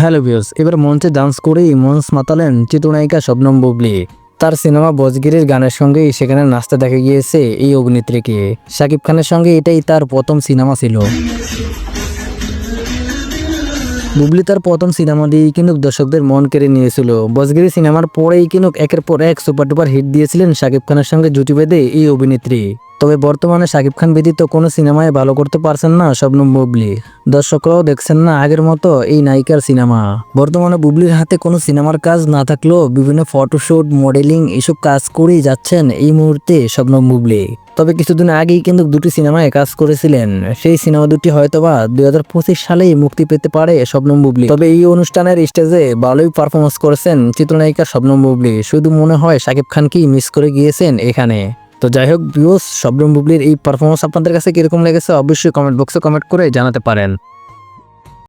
Hello views এবার মঞ্চে dance করেই মঞ্চ মাতালেন চিত্রনায়িকা শবনম বুবলি। তার সিনেমা বজগিরির গানের সঙ্গেই সেখানে নাচতে দেখা গিয়েছে এই অভিনেত্রীকে। শাকিব খানের সঙ্গে এটাই তার প্রথম সিনেমা ছিল। বুবলি তার প্রথম সিনেমা দিয়েই কিন্তু দর্শকদের মন কেড়ে নিয়েছিল। বজগিরি সিনেমার পরেই কিন্তু একের পর এক সুপার টুপার হিট দিয়েছিলেন শাকিব খানের সঙ্গে জুটি বেঁধে এই অভিনেত্রী। তবে বর্তমানে শাকিব খান ব্যতীত কোনো সিনেমায় ভালো করতে পারছেন না শবনম বুবলি। দর্শকরাও দেখছেন না আগের মতো এই নায়িকার সিনেমা। বর্তমানে বুবলির হাতে কোনো সিনেমার কাজ না থাকলেও বিভিন্ন ফটোশুট, মডেলিং এসব কাজ করেই যাচ্ছেন এই মুহূর্তে শবনম বুবলি। তবে কিছুদিন আগেই কিন্তু দুটি সিনেমায় কাজ করেছিলেন। সেই সিনেমা দুটি হয়তোবা দুই হাজার পঁচিশ সালেই মুক্তি পেতে পারে শবনম বুবলি। তবে এই অনুষ্ঠানের স্টেজে ভালোই পারফরমেন্স করেছেন চিত্রনায়িকা শবনম বুবলি। শুধু মনে হয় শাকিব খানকেই মিস করে গিয়েছেন এখানে। তো যাই হোক ভিউস শবনম বুবলির এই পারফরমেন্স আপনাদের কাছে কীরকম লেগেছে, অবশ্যই কমেন্ট বক্সে কমেন্ট করে জানাতে পারেন।